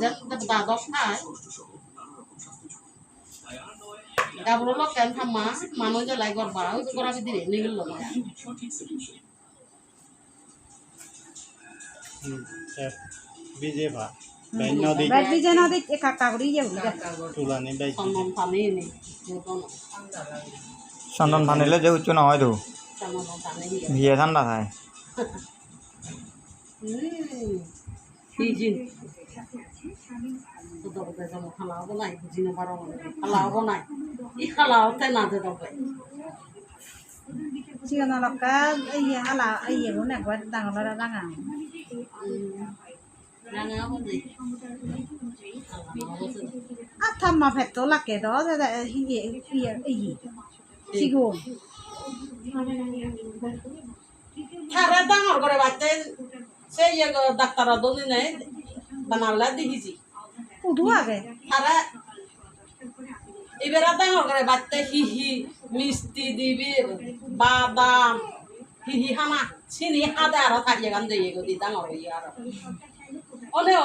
যেন খায় কেন মানুষ করবা ওই তো দিলে নিগল বিজে ভা নদী. তুলানি বাই পানি চন্দন ভানিলে যে উচ্চ সন্নম পানি ভিয়ে ঠাণ্ডা খায় সিজিন তো তো যেমন খালা হব নাই বুঝিনে পারো খালা হব নাই ই খালা হতে না যে তবে Jika nolak kan, iya ala iya gue nek buat tanggal lara tangan. রাঙা হব নাই Ah thamma phetto lake do da da iya iya iya. Sigo. থারে ডাঙর করে বাচ্চা সে ইয়ে ডাক্তার নাই বানালে দেখিছি Kudu আগে তারা এবার ডাঙর করে বাচ্চা হিহি মিষ্টি দিবি বাদাম হিহি হামা চিনি হাতে আরও থাকিয়ে গান দিয়ে গদি ডাঙর আরও অনেক